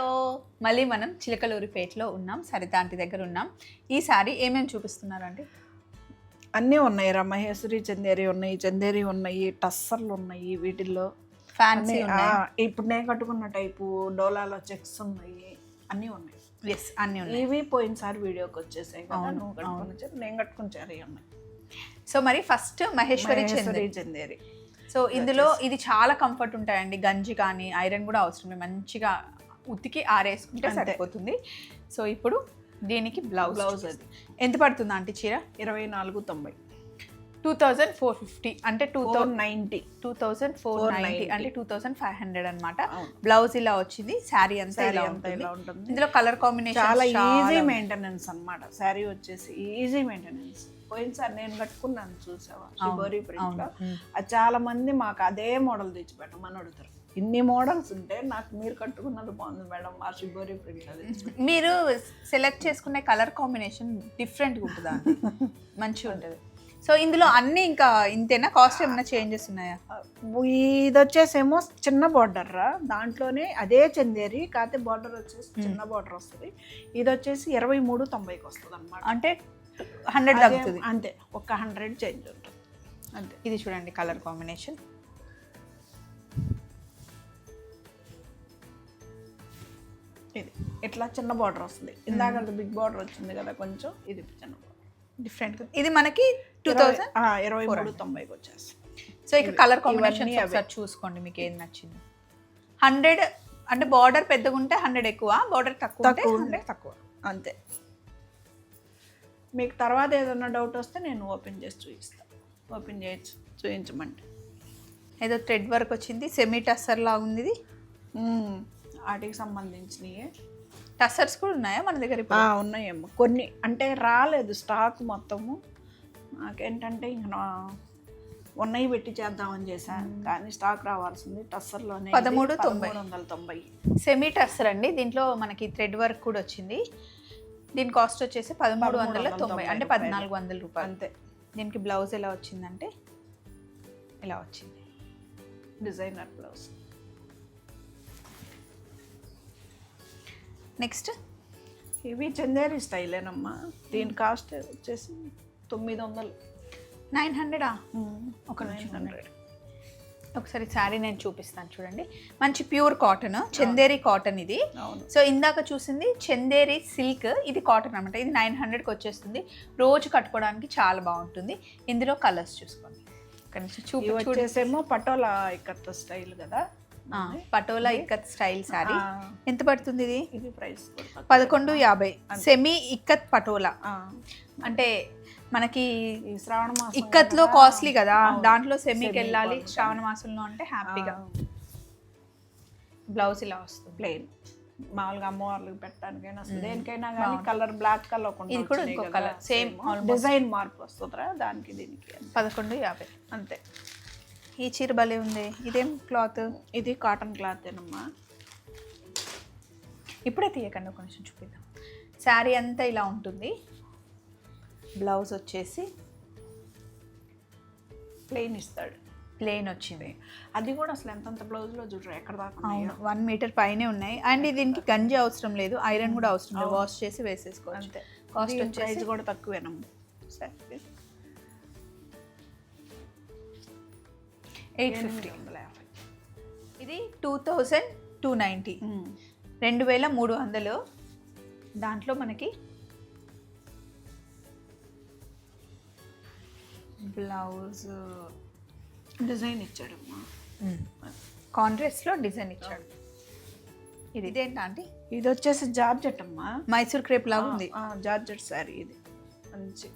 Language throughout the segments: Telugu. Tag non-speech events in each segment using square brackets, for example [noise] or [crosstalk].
హలో. మళ్ళీ మనం చిలకలూరిపేటలో ఉన్నాం. సరిత ఆంటీ దగ్గర ఉన్నాం. ఈ సారీ ఏమేమి చూపిస్తున్నారండి? అన్నీ ఉన్నాయి రా. మహేశ్వరి చందేరి ఉన్నాయి. చందేరి ఉన్నాయి. టస్సర్లు ఉన్నాయి వీటిల్లో. ఫ్యాన్సీ అన్నీ, ఆ, ఇప్పుడు నేను కట్టుకున్న టైపు డోలాలో చెక్స్ ఉన్నాయి. అన్నీ ఉన్నాయి. ఎస్ అన్నీ ఉన్నాయి. ఇవి పోయినసారి వీడియోకి వచ్చేసాయి కదా. అవును, నువ్వు కట్టుకున్న చీర, నేను కట్టుకున్న చీర ఇవి ఉన్నాయి. సో మరి ఫస్ట్ మహేశ్వరి చంద్ర మహేశ్వరి చందేరి. సో ఇందులో ఇది చాలా కంఫర్ట్ ఉంటాయండి. గంజి కానీ ఐరన్ కూడా అవసరం లేదు. మంచిగా ఉతికి ఆరేసుకుంటే. సరిపోతుంది. సో ఇప్పుడు దీనికి బ్లౌజ్ బ్లౌజ్ అది. ఎంత పడుతుంది ఆంటీ చీర? ఇరవై నాలుగు తొంభై. టూ థౌజండ్ ఫోర్ ఫిఫ్టీ అంటే two four thousand ninety. Two thousand four ninety 490. అంటే టూ థౌసండ్ ఫైవ్ హండ్రెడ్ అనమాట. బ్లౌజ్ ఇలా వచ్చింది శారీ అంతా ఇలా ఉంటుంది. ఇలా ఉంటుంది. ఇందులో కలర్ కాంబినేషన్ చాలా ఈజీ మెయింటెనెన్స్ అన్నమాట. శారీ వచ్చేసి ఈజీ మెయింటెనెన్స్ పోయినసారి నేను కట్టుకున్నాను చూసావా? అది చాలా మంది మాకు అదే మోడల్ తెచ్చి పెట్టమని అడుగుతారు. ఇన్ని మోడల్స్ ఉంటే నాకు మీరు కట్టుకున్నది బాగుంది మేడం ఆ షిబోరి ప్రింట్ మీరు సెలెక్ట్ చేసుకునే కలర్ కాంబినేషన్ డిఫరెంట్గా ఉంటుందా? మంచిగా ఉంటుంది. సో ఇందులో అన్ని ఇంకా ఇంతేనా? కాస్ట్ ఏమైనా చేంజెస్ ఉన్నాయా? ఇది వచ్చేసేమో చిన్న బార్డర్ రా. దాంట్లోనే అదే చందేరి కాకపోతే బార్డర్ వచ్చేసి చిన్న బార్డర్ వస్తుంది. ఇది వచ్చేసి ఇరవై మూడు తొంభైకి వస్తుంది అనమాట అంటే హండ్రెడ్ తగ్గుతుంది. అంతే ఒక హండ్రెడ్ చేంజ్ ఉంటుంది. అంతే. ఇది చూడండి కలర్ కాంబినేషన్. ఇది. ఇట్లా చిన్న బార్డర్ వస్తుంది. ఇందాక బిగ్ బార్డర్ వచ్చింది కదా కొంచెం ఇది చిన్న బార్డర్ డిఫరెంట్ ఇది మనకి టూ థౌజండ్ ఇరవై మూడు తొంభైకి వచ్చేస్తుంది. సో ఇక కలర్ కాంబినేషన్. ఒకసారి చూసుకోండి మీకు ఏది నచ్చింది. హండ్రెడ్ అంటే బార్డర్ పెద్దగా ఉంటే హండ్రెడ్ ఎక్కువ బార్డర్ తక్కువ ఉంటే తక్కువ ఉంటే హండ్రెడ్ తక్కువ. అంతే. మీకు తర్వాత ఏదైనా డౌట్ వస్తే నేను ఓపెన్ చేసి చూపిస్తాను ఓపెన్ చేయొచ్చు చూపించమంటే. ఏదో థ్రెడ్ వర్క్ వచ్చింది సెమీ టస్సర్ లాగా ఉంది. వాటికి సంబంధించినవి టస్సర్స్ కూడా ఉన్నాయా మన దగ్గర ఇప్పుడు? ఆ, ఉన్నాయేమో. కొన్ని అంటే రాలేదు స్టాక్ మొత్తము. నాకేంటంటే ఇంక ఉన్నాయి పెట్టి చేద్దామని చేశాను కానీ స్టాక్ రావాల్సింది టస్సర్లోనే పదమూడు తొంభై. వందల తొంభై. సెమీ టస్సర్ అండి. దీంట్లో మనకి థ్రెడ్ వర్క్ కూడా వచ్చింది. దీని కాస్ట్ వచ్చేసి పదమూడు వందల తొంభై అంటే పద్నాలుగు వందల రూపాయలు. అంతే. దీనికి బ్లౌజ్ ఎలా వచ్చిందంటే ఇలా వచ్చింది. Designer blouse. నెక్స్ట్ ఇవి చందేరి స్టైలేనమ్మా. దీని కాస్ట్ వచ్చేసి తొమ్మిది వందలు నైన్ హండ్రెడా ఒక నైన్ హండ్రెడ్ ఒకసారి శారీ నేను చూపిస్తాను చూడండి. మంచి ప్యూర్ కాటన్ చందేరి కాటన్ ఇది. సో ఇందాక చూసింది చందేరి సిల్క్ ఇది కాటన్ అనమాట ఇది నైన్ హండ్రెడ్కి వచ్చేస్తుంది. రోజు కట్టుకోవడానికి చాలా బాగుంటుంది. ఇందులో కలర్స్ చూసుకోండి. ఇక్కడ నుంచి చూపి వచ్చేసేమో పటోలా ఇక్కత్త స్టైల్ కదా. పటోలా ఇక్కత్ స్టైల్ శారీ ఎంత పడుతుంది ఇది? ఇది ప్రైస్ పదకొండు యాభై. సెమీ ఇక్కత్ పటోలా. అంటే మనకి శ్రావణ మాసం ఇక్కత్లో కాస్ట్లీ కదా. దాంట్లో సెమీకి వెళ్ళాలి. శ్రావణ మాసంలో అంటే హ్యాపీగా. బ్లౌజ్ ఇలా వస్తుంది. ప్లెయిన్. మామూలుగా అమ్మవార్లకు పెట్టడానికైనా అసలు దేనికైనా కానీ కలర్ బ్లాక్ కలర్ ఇది కూడా ఇంకో same. almost. డిజైన్ మార్పు వస్తుందిరా దానికి దీనికి. పదకొండు యాభై. అంతే. ఈ చీర భలే ఉంది. ఇదేం క్లాత్? ఇది కాటన్ క్లాత్ ఏనమ్మా. ఇప్పుడే తీయకండి కొంచెం చూపిద్దాం. శారీ అంతా ఇలా ఉంటుంది. బ్లౌజ్ వచ్చేసి ప్లెయిన్ ఇస్తాడు. ప్లెయిన్ వచ్చింది. అది కూడా అసలు ఎంతంత బ్లౌజ్లో చూడరు? ఎక్కడ దాకా. అవును వన్ మీటర్ పైనే ఉన్నాయి. అండ్ దీనికి గంజి అవసరం లేదు. ఐరన్ కూడా అవసరం లేదు. వాష్ చేసి వేసేసుకోవచ్చు. అంతే. కాస్ట్ ప్రైస్ కూడా తక్కువేనమ్మా. సరే. ఎయిట్ ఫిఫ్టీ వందల యాభై. ఇది టూ థౌజండ్ టూ నైంటీ రెండు వేల మూడు వందలు. దాంట్లో మనకి బ్లౌజ్ డిజైన్ ఇచ్చాడమ్మా. కాంట్రాస్ట్లో డిజైన్ ఇచ్చాడు. ఇది ఇదేంటా ఆంటీ ఇది వచ్చేసి జార్జెట్ అమ్మా. మైసూర్ క్రేప్ లాగా ఉంది. జార్జెట్ శారీ ఇది. మంచి.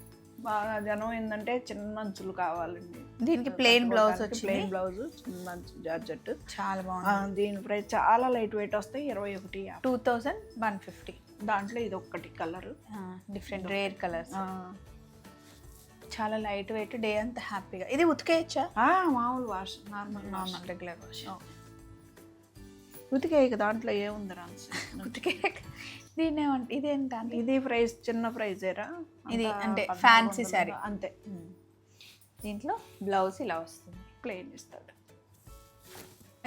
బాగా జనం ఏంటంటే చిన్న అంచులు కావాలండి. దీనికి ప్లెయిన్ బ్లౌజ్ వచ్చింది. ప్లెయిన్ బ్లౌజ్ చిన్న అంచు జార్జెట్. చాలా బాగుంది. దీని ప్రైస్ చాలా లైట్ వెయిట్ వస్తాయి ఇరవై ఒకటి. Two thousand one fifty. దాంట్లో ఇది ఒక్కటి కలర్. డిఫరెంట్ రేర్ కలర్స్ చాలా లైట్ వెయిట్ డే అంతా హ్యాపీగా. ఇది ఉతికేయచ్చా మామూలు wash normal normal regular wash ఉతికే ఇక దాంట్లో ఏముంది రా? [laughs] ఉతికే దీన్ని ఏమంట ఇదేంటా అండి ఇది ప్రైస్ చిన్న ప్రైజేరా? ఇది అంటే వందలు saree. అంతే. దీంట్లో బ్లౌజ్ ఇలా వస్తుంది ప్లెయిన్ ఇస్తాడు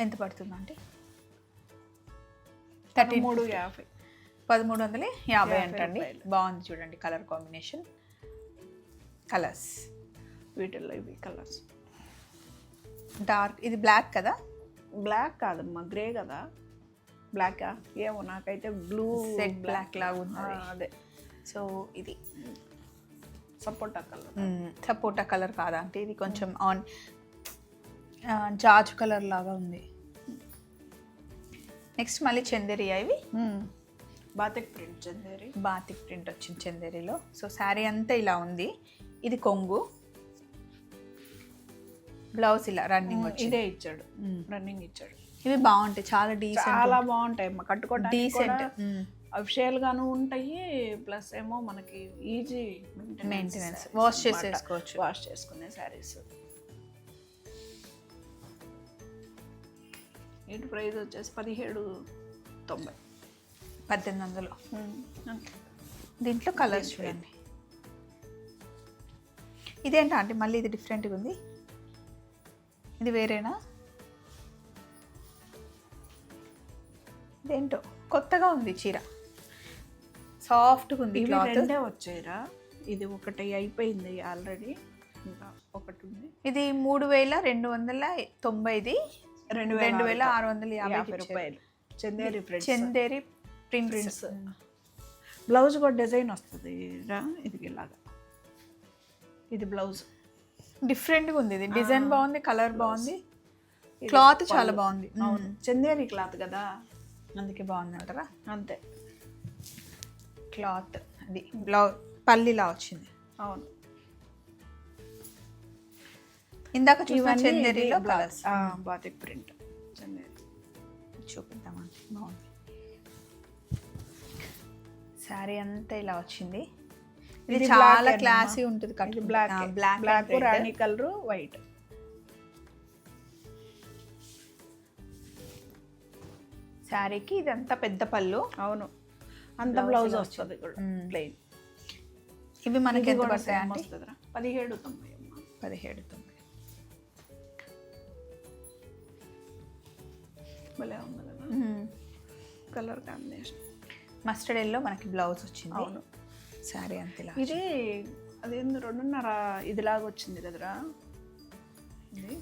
ఎంత పడుతుంది అంటే థర్టీన్ మూడు యాభై. పదమూడు వందల యాభై అంటండి. బాగుంది చూడండి కలర్ కాంబినేషన్. కలర్స్. వీటిల్లో ఇవి కలర్స్. డార్క్ ఇది బ్లాక్ కదా? బ్లాక్ కాదమ్మా గ్రే కదా? బ్లాకా ఏమో నాకైతే బ్లూ సెట్ బ్లాక్ లాగా ఉంది. అది. సో ఇది. సపోటా కలర్ సపోటా కలర్ కాదా అంటే ఇది కొంచెం ఆన్ జాజు కలర్ లాగా ఉంది. నెక్స్ట్ మళ్ళీ చందేరియా ఇవి? Batik print Chanderi. Batik print వచ్చింది చందేరిలో. సో శారీ అంతా ఇలా ఉంది. ఇది కొంగు. బ్లౌజ్ ఇలా రన్నింగ్ ఇదే ఇచ్చాడు. రన్నింగ్ ఇచ్చాడు. ఇవి బాగుంటాయి చాలా డీసెంట్ చాలా బాగుంటాయి అమ్మా. కట్టుకోవడానికి డీసెంట్ అఫిషియల్ గాను ఉంటాయి ప్లస్ ఏమో మనకి ఈజీ మెయింటెనెన్స్ వాష్ చేసేసుకోవచ్చు. వాష్ చేసుకునే శారీస్. వీటి ప్రైస్ వచ్చేసి పదిహేడు తొంభై. పద్దెనిమిది వందలు. దీంట్లో కలర్స్ చూడండి. ఇదేంటా అంటే మళ్ళీ ఇది డిఫరెంట్గా ఉంది. ఇది వేరేనా? ఇదేంటో? కొత్తగా ఉంది చీర. సాఫ్ట్గా ఉంది క్లాత్. వచ్చాయిరా. ఇది ఒకటి అయిపోయింది ఆల్రెడీ. ఇంకా ఒకటి ఉంది ఇది మూడు వేల రెండు వందల తొంభైది. రెండు రెండు వేల ఆరు వందల యాభై రూపాయలు. Chanderi prints. Chanderi prints. Prints. Blouse కూడా డిజైన్ వస్తుంది రా ఇది ఇలాగా. ఇది బ్లౌజ్. డిఫరెంట్గా ఉంది ఇది డిజైన్ బాగుంది కలర్ బాగుంది. క్లాత్ చాలా బాగుంది. చందేరి క్లాత్ కదా. అందుకే బాగుంది అంటారా అంతే. క్లాత్ అది బ్లౌజ్ పల్లిలా వచ్చింది. అవును. ఇందాక చందేరిలో కలర్స్ బాతిక్ ప్రింట్. చందేరి. చూపిద్దామండి బాగుంది. శారీ అంతా ఇలా వచ్చింది. ఇది చాలా? క్లాసీ ఉంటుంది బ్లాక్ బ్లాక్ బ్లాక్ రాణి కలర్ వైట్ శారీకి ఇదంతా పెద్ద పళ్ళు. అవును. అంత బ్లౌజ్ వస్తుంది కూడా. ప్లెయిన్ ఇవి మనకి ఎంత పడతాయి వస్తుందిరా. పదిహేడు తొంభై అమ్మ. పదిహేడు తొమ్మిది భలే ఉంది కదా. కలర్ కాంబినేషన్ మస్టర్డ్ ఎల్లో మనకి బ్లౌజ్ వచ్చింది. అవును. శారీ అంత ఇది అదేంది రెండున్నర ఇదిలాగా వచ్చింది కదరా. ఇది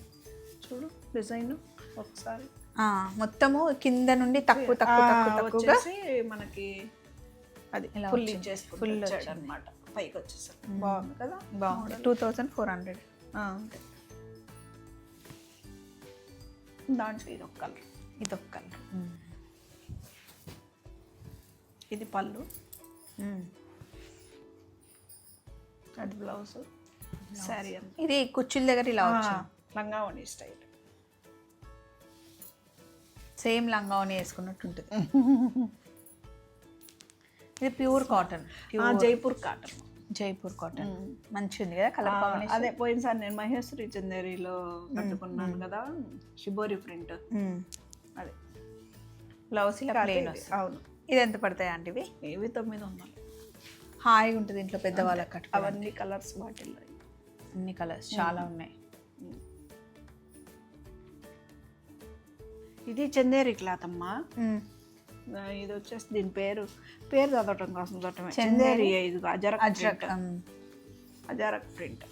చూడు డిజైన్ ఒకసారి. మొత్తము కింద నుండి తక్కువ తక్కువ తక్కువ తక్కువగా మనకి అది ఫుల్. ఇచ్చేసి ఫుల్. అనమాట పైకి వచ్చేసారు బాగుంది కదా? బాగుంది. టూ థౌజండ్ ఫోర్ హండ్రెడ్ అంతే. దాంట్లో ఇది కలర్. ఇది కలర్. ఇది పళ్ళు. అది బ్లౌజ్. శారీ ఇది కుచ్చుల దగ్గర ఇలా వచ్చింది. లంగావణి స్టైల్. సేమ్ లంగావని వేసుకున్నట్టు ఉంటుంది ఇది pure cotton. Jaipur cotton. Jaipur cotton. మంచి ఉంది కదా కలర్ అదే పోయినసారి నేను మహేశ్వరి చందేరిలో కట్టుకున్నాను కదా షిబోరి ప్రింట్. అదే. బ్లౌజ్ ఇలా అవును. ఇది ఎంత పడతాయి అంటే ఇవి? ఇవి తొమ్మిది వందలు. హాయిగా ఉంటుంది ఇంట్లో పెద్దవాళ్ళకి కట్టు అవన్నీ కలర్స్ వాటిల్లో అన్ని కలర్స్ చాలా ఉన్నాయి. ఇది చందేరి క్లాత్ అమ్మా ఇది వచ్చేసి దీని పేరు. పేరు చదవటం కోసం చదవటమే. చందేరి. ఇది ajrak ajrak. Ajrak print.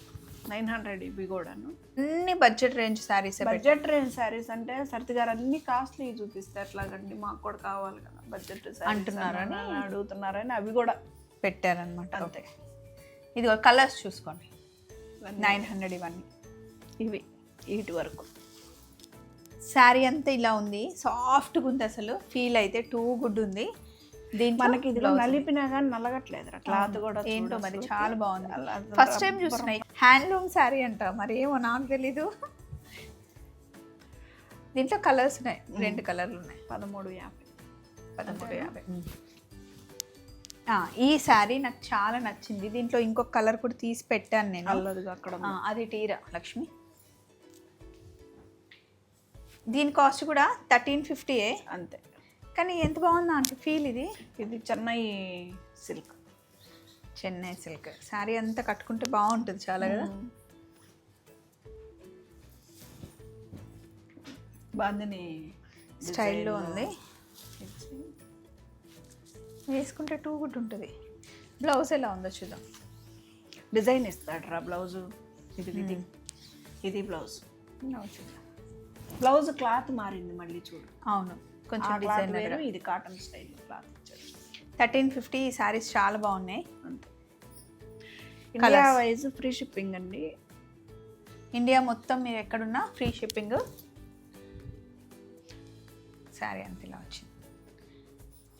Nine hundred ఇవి కూడాను. అన్ని budget range saris budget range saris అంటే సరితి గారు అన్ని కాస్ట్లీ చూపిస్తే ఎట్లాగండి? మాకు కూడా కావాలి కదా బడ్జెట్ అంటున్నారని? అడుగుతున్నారని అవి కూడా పెట్టారనమాట అంతే. ఇది కలర్స్ చూసుకోండి. నైన్ హండ్రెడ్ ఇవన్నీ. ఇవి వీటి వరకు. శారీ అంతా ఇలా ఉంది. సాఫ్ట్గా ఉంది అసలు. ఫీల్ అయితే టూ గుడ్ ఉంది. దీంట్లో మనకి ఇది నలిపినా కానీ నల్లగట్లేదు క్లాత్ కూడా ఏంటో మరి. చాలా బాగుంది. ఫస్ట్ టైం చూస్తున్నాయి. హ్యాండ్లూమ్ శారీ అంట. మరి ఏమో నాకు తెలీదు. దీంట్లో కలర్స్ ఉన్నాయి. రెండు కలర్లు ఉన్నాయి. పదమూడు యాభై. పదమూడు యాభై. ఈ శారీ నాకు చాలా నచ్చింది. దీంట్లో ఇంకొక కలర్ కూడా తీసి పెట్టాను నేను. అక్కడ. అది టీరా లక్ష్మి. దీని కాస్ట్ కూడా థర్టీన్ ఫిఫ్టీయే అంతే. కానీ ఎంత బాగుందా అంటే ఫీల్ ఇది? ఇది చెన్నై సిల్క్. చెన్నై సిల్క్. శారీ అంతా కట్టుకుంటే బాగుంటుంది చాలా కదా? బాందిని స్టైల్లో ఉంది. వేసుకుంటే టూ గుడ్ ఉంటుంది. బ్లౌజ్ ఎలా ఉందో చూద్దాం. డిజైన్ ఇస్తాడు రా బ్లౌజు. ఇది ఇది ఇది. బ్లౌజ్. బ్లౌజ్ చూద్దాం. బ్లౌజ్ క్లాత్ మారింది మళ్ళీ చూడు. అవును కొంచెం డిజైన్ వేరు ఇది cotton style cloth thirteen fifty ఈ శారీస్ చాలా బాగున్నాయి. అంతే. ఇండియా వైజ్ ఫ్రీ షిప్పింగ్ అండి. ఇండియా మొత్తం మీరు ఎక్కడున్నా ఫ్రీ షిప్పింగ్ శారీ అంత ఇలా వచ్చింది.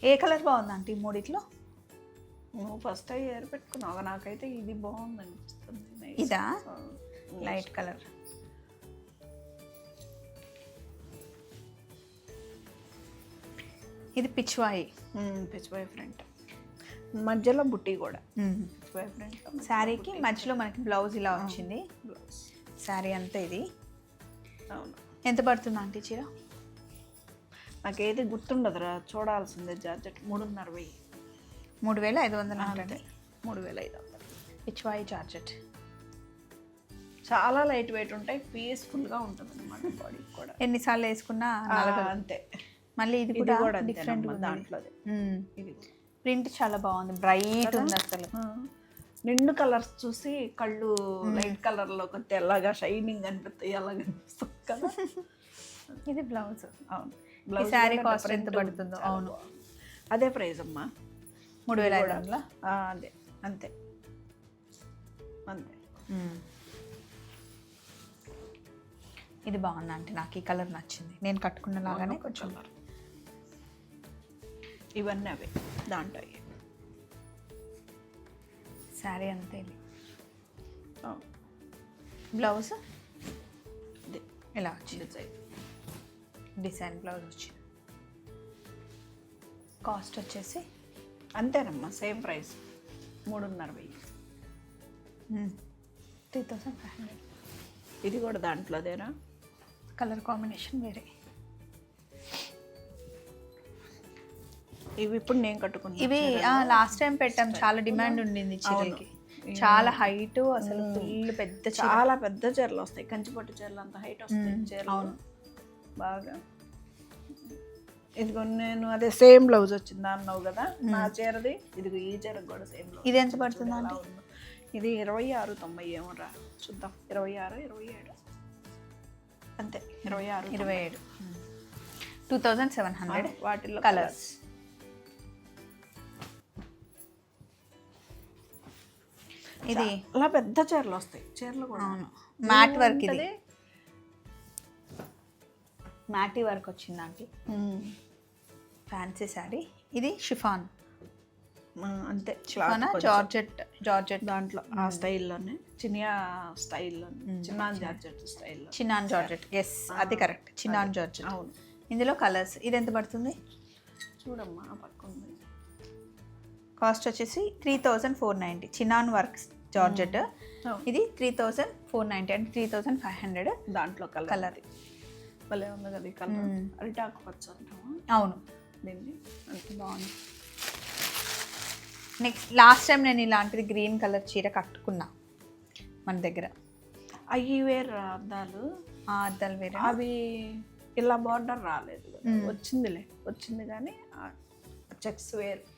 ఏ కలర్ బాగుంది అంటే ఈ మూడిట్లో? నువ్వు ఫస్ట్ ఇయర్ పెట్టుకున్నావు నాకైతే ఇది బాగుంది అనిపిస్తుంది. ఇదా? లైట్ కలర్ ఇది pichwai um, pichwai front మధ్యలో బుట్టి కూడా. పిచ్ బాయ్ ఫ్రంట్ శారీకి మధ్యలో మనకి బ్లౌజ్ ఇలా వచ్చింది. బ్లౌజ్. శారీ అంతా ఇది. అవును. ఎంత పడుతుంది ఆంటీ చీర? నాకేది గుర్తుండదురా చూడాల్సిందే జార్జెట్. మూడున్నర వెయ్యి. మూడు వేల ఐదు వందలు అంటే మూడు వేల ఐదు వందలు. పిచ్వాయి చార్జెట్ చాలా లైట్ వెయిట్ ఉంటాయి పీస్ఫుల్గా ఉంటుంది అనమాట బాడీకి కూడా. ఎన్నిసార్లు వేసుకున్నా అంతే. మళ్ళీ ఇది కూడా డిఫరెంట్ కూడా. ప్రింట్ చాలా బాగుంది. బ్రైట్ ఉంది అసలు. నిండు కలర్స్ చూసి కళ్ళు లైట్ కలర్లో ఒక తెల్లగా షైనింగ్ అనిపిస్తాయి అలా కనిపిస్తుంది కదా? [laughs] ఇది బ్లౌజ్. అవును. శారీ కాస్ట్ ఎంత పడుతుందో. అవును. అదే ప్రైజ్ అమ్మా. మూడు వేల ఐదు వందల? అదే అంతే అంతే. ఇది బాగుంది అంటే నాకు. ఈ కలర్ నచ్చింది. నేను కట్టుకున్న లాగానే కొంచెం ఇవన్నీ అవే దాంట్లో. శారీ అంతే. బ్లౌజ్? ఇలా వచ్చింది? డిజైన్ డిజైన్ బ్లౌజ్ వచ్చింది. కాస్ట్ వచ్చేసి? అంతేనమ్మా సేమ్ ప్రైస్. మూడున్నర వెయ్యి. Three thousand five hundred. ఇది కూడా దాంట్లోదేనా కలర్ కాంబినేషన్ వేరే. ఇవి ఇప్పుడు నేను కట్టుకున్నా ఇవి లాస్ట్ టైం పెట్టాం. చాలా డిమాండ్ ఉండింది చీరలకి. చాలా హైట్ అసలు ఫుల్ పెద్ద చీర. చాలా పెద్ద చీరలు వస్తాయి. కంచిపట్టు చీరలు అంత హైట్ వస్తాయి చీరలు. అవును. బాగా. ఇదిగో నేను అదే సేమ్ బ్లౌజ్ వచ్చింది అన్నావు కదా నా చీరది. ఇదిగో ఈ చీరకు కూడా సేమ్ బ్లౌజ్ ఇది ఎంత పడుతుంది. ఇది ఇరవై ఆరు తొంభై ఏమో రా. చూద్దాం. ఇరవై ఆరు ఇరవై ఏడు. అంతే. ఇరవై ఆరు ఇరవై ఏడు. టూ థౌజండ్ సెవెన్ హండ్రెడ్ వాటిల్లో కలర్స్. ఇది. అలా పెద్ద చీరలు వస్తాయి. చీరలు కూడా. అవును. మ్యాట్ వర్క్ ఇది. మ్యాటీ వర్క్ వచ్చింది ఆంటీ. ఫ్యాన్సీ శారీ. ఇది షిఫాన్. అంతే. షిఫాన్. జార్జెట్. జార్జెట్. దాంట్లో. ఆ స్టైల్లోనే. చిన్న స్టైల్లోనే చిన్న జార్జెట్ స్టైల్లో. Chinon georgette. ఎస్ అది కరెక్ట్ చిన్నాన్ జార్జెట్. అవును. ఇందులో కలర్స్ ఇది ఎంత పడుతుంది? చూడమ్మా ఆ పక్క ఉంది కాస్ట్ వచ్చేసి three thousand four ninety chinon work georgette. అవును. ఇది త్రీ థౌజండ్ ఫోర్ నైంటీ అంటే త్రీ థౌజండ్ ఫైవ్ హండ్రెడ్ దాంట్లో కలర్ కలర్. భలే ఉంది కదా ఈ కలర్ అరిటాకు పచ్చ అవును. దీన్ని? అంత బాగుంది. నెక్స్ట్ లాస్ట్ టైం నేను ఇలాంటిది గ్రీన్ కలర్ చీర కట్టుకున్నా మన దగ్గర. అవి వేరు అద్దాలు. ఆ అద్దాలు వేరే అవి ఇలా బార్డర్ రాలేదు కదా. వచ్చిందిలే. వచ్చింది కానీ చెక్స్ వేరు.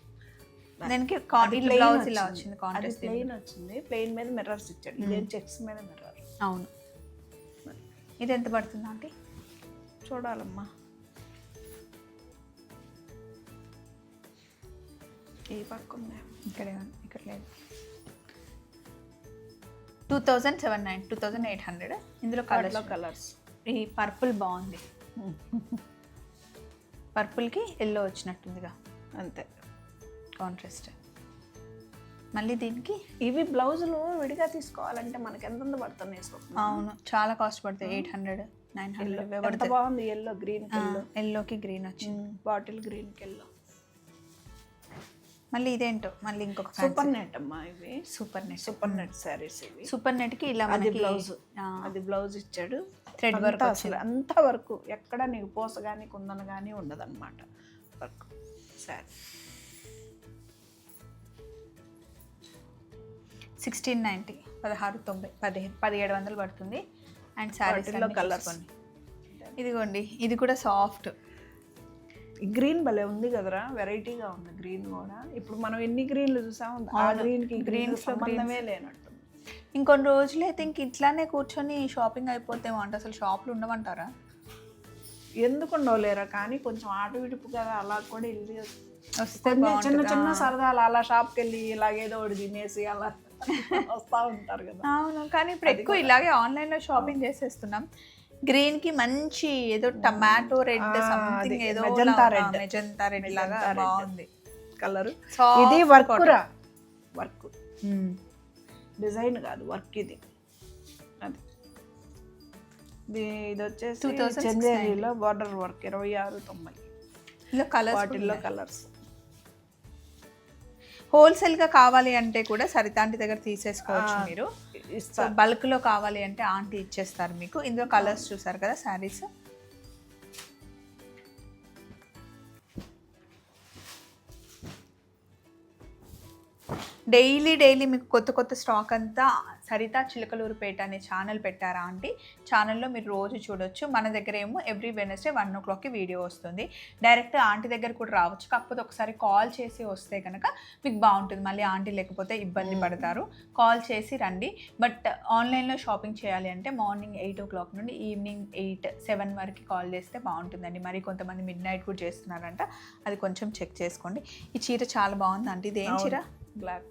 దానికి plain బ్లౌజ్ ఇలా వచ్చింది. కాంట్రాస్ట్ ప్లెయిన్ వచ్చింది. ప్లెయిన్ మీద మిర్రర్స్ ఇచ్చాడు ఇదే చెక్స్ మీద మిర్రర్ అవును. ఇది ఎంత పడుతుంది ఆంటీ? చూడాలమ్మా. ఈ పక్క ఉంది? ఇక్కడే ఇక్కడ లేదు. Two thousand seven nine two thousand eight hundred ఇందులో వాటిలో కలర్స్ కలర్స్ ఈ పర్పుల్ బాగుంది. పర్పుల్కి ఎల్లో వచ్చినట్టుందిగా. అంతే. కాంట్రాస్ట్ మళ్ళీ దీనికి? ఇవి బ్లౌజులు విడిగా తీసుకోవాలంటే మనకి ఎంత పడుతున్నాయి స్వప్న అవును చాలా కాస్ట్ పడుతుంది ఎయిట్ హండ్రెడ్ నైన్ హండ్రెడ్ పడుతుంది బాగుంది ఎల్లో గ్రీన్ ఎల్లోకి గ్రీన్ వచ్చింది. బాటిల్ గ్రీన్ ఎల్లో మళ్ళీ ఇదేంటో? మళ్ళీ ఇంకొక సూపర్ నెట్ అమ్మా ఇవి. Super net super net saris ఇవి. సూపర్ నెట్కి ఇలా అది బ్లౌజ్ అది బ్లౌజ్ ఇచ్చాడు. థ్రెడ్ వర్క్ అంతా అసలు అంత వరకు ఎక్కడ నీకు పోస కానీ కుందన కానీ ఉండదు అనమాట వర్క్ సరే సిక్స్టీన్ నైంటీ పదహారు తొంభై పదిహేను పదిహేడు వందలు పడుతుంది. అండ్ శారీస్ వాటిల్లో colours. ఇదిగోండి ఇది కూడా సాఫ్ట్ గ్రీన్ భలే ఉంది కదరా వెరైటీగా ఉంది గ్రీన్ కూడా. ఇప్పుడు మనం ఎన్ని గ్రీన్లు చూసాము ఆ గ్రీన్కి గ్రీన్ Greens లో సంబంధమే లేనట్టు. ఇంకొన్ని రోజులు అయితే ఇంక ఇట్లానే కూర్చొని షాపింగ్ అయిపోతేమో అంటే అసలు షాపులు ఉండమంటారా ఎందుకు ఉండవలేరా? కానీ కొంచెం ఆటు విడుపు కదా అలా కూడా వెళ్ళి వస్తే కొన్ని చిన్న. చిన్న సరదాలు అలా షాప్కి వెళ్ళి ఇలాగేదో ఒకటి తినేసి అలా [laughs] వస్తూ ఉంటారు కదా. అవును కానీ ఇప్పుడు ఎక్కువ ఇలాగే ఆన్లైన్లో షాపింగ్ చేసేస్తున్నాం. గ్రీన్కి మంచి ఏదో టమాటో రెడ్ సంథింగ్ ఏదో magenta red. మెజంతా రెడ్ లాగా. బాగుంది. కలర్. ఇది వర్క్. రా? వర్క్ మ్మ్. డిజైన్ కాదు వర్క్ ఇది. అది. ఇది వచ్చేసి 2690. చందేరిలో బార్డర్ వర్క్ ఇరవై ఆరు తొంభై. వాటిల్లో కలర్స్ హోల్సేల్గా కావాలి అంటే కూడా సరితాంటి దగ్గర తీసేసుకోవచ్చు మీరు. బల్క్లో కావాలి అంటే ఆంటీ ఇచ్చేస్తారు మీకు. ఇందులో కలర్స్ చూసారు కదా శారీస్. డైలీ డైలీ మీకు కొత్త కొత్త స్టాక్ అంతా సరితా చిలకలూరుపేట అనే ఛానల్ పెట్టారా ఆంటీ? ఛానల్లో మీరు రోజు చూడొచ్చు. మన దగ్గర ఏమో ఎవ్రీ వెనస్డే వన్ ఓ క్లాక్కి వీడియో వస్తుంది. డైరెక్ట్ ఆంటీ దగ్గర కూడా రావచ్చు. కాకపోతే ఒకసారి కాల్ చేసి వస్తే కనుక మీకు బాగుంటుంది. మళ్ళీ ఆంటీ లేకపోతే ఇబ్బంది పడతారు. కాల్ చేసి రండి. బట్ ఆన్లైన్లో షాపింగ్ చేయాలి అంటే మార్నింగ్ ఎయిట్ ఓ క్లాక్ నుండి ఈవినింగ్ ఎయిట్ సెవెన్ వరకు కాల్ చేస్తే బాగుంటుందండి. మరి కొంతమంది మిడ్ నైట్ కూడా చేస్తున్నారంట. అది కొంచెం చెక్ చేసుకోండి. ఈ చీర చాలా బాగుంది అంటే ఇది ఏం చీర? బ్లాక్.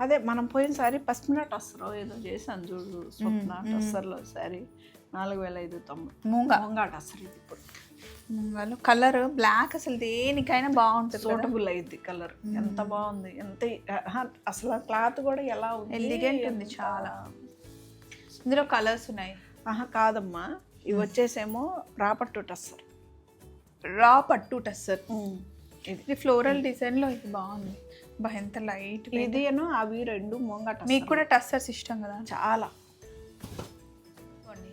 అదే మనం పోయినసారి పశ్మిన టస్సర్ ఏదో చేశాను చూడు స్వప్న టస్సర్లో సారీ నాలుగు వేల ఐదు తొంభై మూంగా. ముంగా టస్సర్ ఇది ఇప్పుడు. మూంగాలో. కలర్ బ్లాక్ అసలు దేనికైనా బాగుంటుంది. సూటబుల్ అయింది కలర్. ఎంత బాగుంది. ఎంత అసలు క్లాత్ కూడా ఎలా ఉంది? Elegant ఉంది చాలా. ఇందులో కలర్స్ ఉన్నాయి. ఆహా కాదమ్మా. ఇవి వచ్చేసేమో రాపట్టు టస్సర్ రా పట్టు టస్సర్ ఇది ఫ్లోరల్ డిజైన్లో ఇది బాగుంది. బా ఎంత లైట్ ఇది ఏను అవి రెండు ముంగ మీకు కూడా టస్సర్స్ ఇష్టం కదా? చాలా.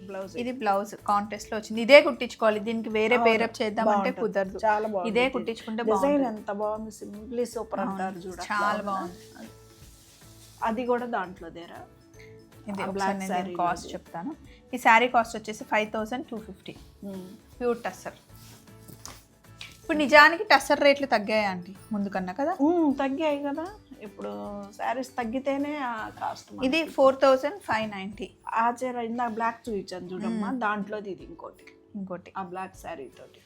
బ్లౌజ్ ఇది బ్లౌజ్ కాంటెస్ట్లో వచ్చింది. ఇదే కుట్టించుకోవాలి. దీనికి వేరే. పేరప్ చేద్దామంటే బాగుంటుంది. కుదరదు. చాలా బాగుంది. ఇదే ఇది. కుట్టించుకుంటే డిజైన్ ఎంత బాగుంది. సింప్లీ సూపర్ అంటారు చూడ. చాలా బాగుంది. అది కూడా దాంట్లోదేరా ఇది ఒకసారి black నేను saree కాస్ట్. చెప్తాను. ఈ శారీ కాస్ట్ వచ్చేసి five thousand two fifty pure tussar ఇప్పుడు నిజానికి టస్సర్ రేట్లు తగ్గాయి ఆంటీ? ముందు కన్నా కదా? తగ్గాయి కదా. ఇప్పుడు శారీస్ తగ్గితేనే ఆ కాస్ట్ ఇది ఫోర్ థౌసండ్ ఫైవ్ నైంటీ. ఆ చీర ఇందా బ్లాక్ చూపించాను చూడమ్మా. దాంట్లోది ఇది ఇంకోటి. ఇంకోటి. ఆ బ్లాక్ శారీ తోటి.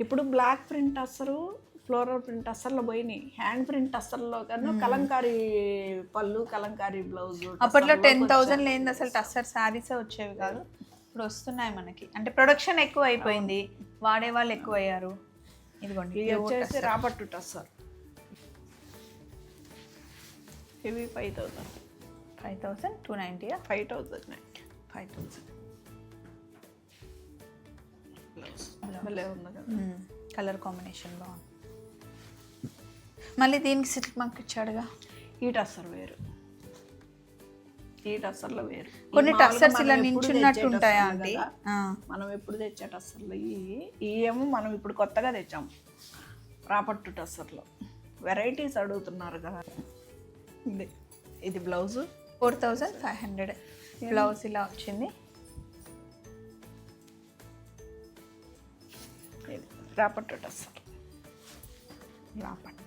ఇప్పుడు బ్లాక్ ప్రింట్ అసలు ఫ్లోరల్ ప్రింట్ అస్సర్లో పోయినాయి. హ్యాండ్ ప్రింట్ అస్సర్లో కన్నా కలంకారీ పళ్ళు కలంకారీ బ్లౌజ్ అప్పట్లో టెన్ థౌసండ్ లేని అసలు టస్సర్ శారీస్ వచ్చేవి కాదు. ఇప్పుడు వస్తున్నాయి మనకి. అంటే ప్రొడక్షన్ ఎక్కువ అయిపోయింది వాడే వాళ్ళు ఎక్కువ అయ్యారు ఇదిగోండి ఇది వచ్చేసి రాపట్టు టస్సర్. ఇవి five thousand five thousand two నైంటీయా five thousand five thousand colour combination బాగుంది. మళ్ళీ దీనికి సిల్క్ మాకు ఇచ్చాడుగా ఈ టస్సర్ వేరు. ఈ టస్సర్లో వేరు. కొన్ని టస్సర్స్ ఇలా నించున్నట్టు ఉంటాయా అండి. మనం ఎప్పుడు తెచ్చే టస్సర్లు ఈ ఈ ఏమో మనం ఇప్పుడు కొత్తగా తెచ్చాము రాపట్టు టస్సర్లో. వెరైటీస్ అడుగుతున్నారు కదా. ఇది ఇది blouse. Four thousand five hundred blouse ఇలా వచ్చింది. రాపట్టు టస్సర్. రాపట్టు.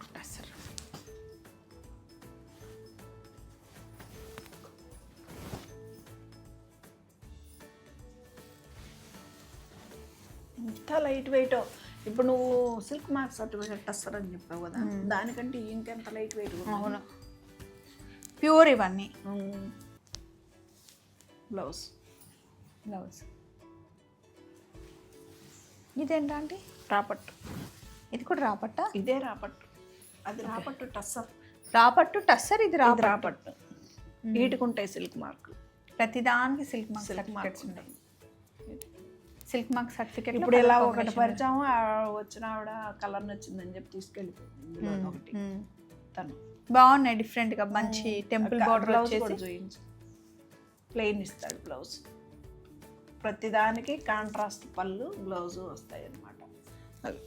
ఎంత లైట్ వెయిట్? ఇప్పుడు నువ్వు సిల్క్ మార్క్ సర్టిఫికెట్ టస్సర్ అని చెప్పావు కదా దానికంటే ఇంకెంత లైట్ వెయిట్ అవును. ప్యూర్ ఇవన్నీ. బ్లౌజ్. బ్లౌజ్. ఇదేంటంటే రాపట్టు. ఇది కూడా రాపట్ట? ఇదే రాపట్టు. అది రాపట్టు టస్సర్. రాపట్టు టస్సర్ ఇది రాపట్టు. రాపట్టు. వీటికుంటాయి సిల్క్ మార్క్. ప్రతిదానికి silk mark silk mark certificates ఉంటాయి. సిల్క్ మార్క్ సర్టిఫికెట్ ఇప్పుడు ఇలా ఒకటి పరిచాము ఆ వచ్చిన ఆవిడ కలర్ నచ్చిందని చెప్పి తీసుకెళ్ళిపోయింది. ఒకటి. తను. బాగున్నాయి డిఫరెంట్గా మంచి టెంపుల్ బార్డర్ వచ్చేసి. చూయించు. ప్లెయిన్ ఇస్తాడు బ్లౌజ్ ప్రతిదానికి కాంట్రాస్ట్ పళ్ళు బ్లౌజ్ వస్తాయి అన్నమాట అది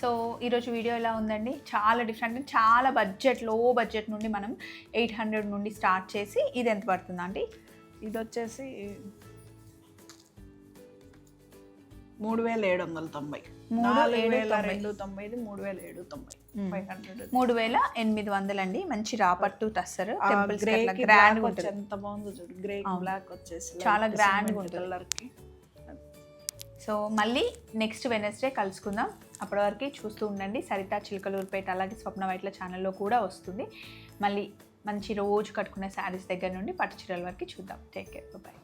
సో ఈరోజు వీడియో ఎలా ఉందండి? చాలా డిఫరెంట్ చాలా బడ్జెట్లో బడ్జెట్ నుండి మనం ఎయిట్ హండ్రెడ్ నుండి స్టార్ట్ చేసి ఇది ఎంత పడుతుంది అండి ఇది వచ్చేసి మూడు వేల ఏడు వందల తొంభై. నాలుగు వేల తొంభై. రెండు తొంభైది మూడు వేల ఏడు తొంభై. Five hundred. మూడు వేల ఎనిమిది వందలు అండి మంచి రాపట్టు టస్సర్ టెంపుల్స్ గ్రే గ్రాండ్ ఎంత బాగుందో చూడు. గ్రే బ్లాక్ వచ్చేసి చాలా grand గా ఉంటుంది. సో మళ్ళీ నెక్స్ట్ వెనస్డే కలుసుకుందాం. అప్పటి వరకు చూస్తూ ఉండండి. సరిత చిలకలూరుపేట అలాగే స్వప్న వైట్ల ఛానల్లో కూడా వస్తుంది. మళ్ళీ మంచి రోజు కట్టుకునే శారీస్ దగ్గర నుండి పట్టు చీరల వరకు చూద్దాం. Take care bye